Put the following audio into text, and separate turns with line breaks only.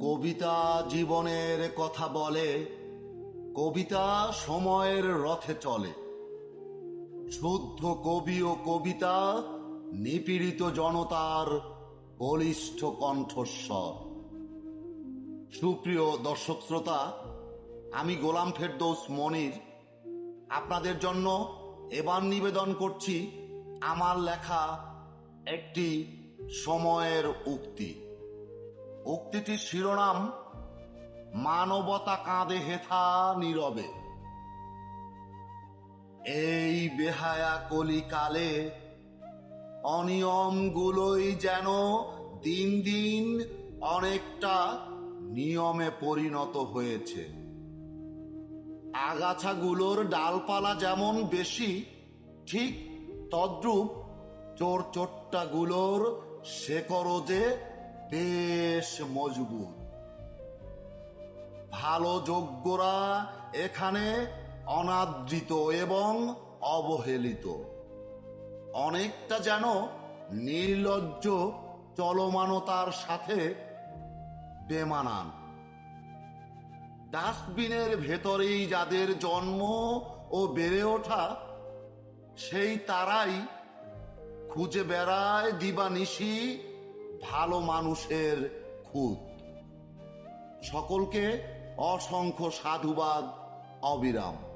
কবিতা জীবনের কথা বলে, কবিতা সময়ের রথে চলে। শুদ্ধ কবি ও কবিতা নিপীড়িত জনতার বলিষ্ঠ কণ্ঠস্বর। সুপ্রিয় দর্শক শ্রোতা, আমি গোলাম ফেরদৌস মনির। আপনাদের জন্য এবার নিবেদন করছি, আমার লেখা একটি সময়ের উক্তি। উক্তিটির শিরোনাম, মানবতা কাঁদে হেথা নীরবে। এই বেহায়া কলিকালে অনিয়মগুলোই যেন দিন দিন অনেকটা নিয়মে পরিণত হয়েছে। আগাছাগুলোর ডালপালা যেমন বেশি, ঠিক তদ্রূপ চোর চোট্টাগুলোর শেকড়ও যে বেশ মজবুত। ভালো যোগ্যরা এখানে অনাদৃত এবং অবহেলিত। অনেকটা যেন নির্লজ্জ চলমানতার সাথে বেমানান। ডাস্টবিনের ভেতরেই যাদের জন্ম ও বেড়ে ওঠা, সেই তারাই খুঁজে বেড়ায় দিবানিশি ভালো মানুষের খুঁত। সকলকে অসংখ্য সাধুবাদ অবিরাম।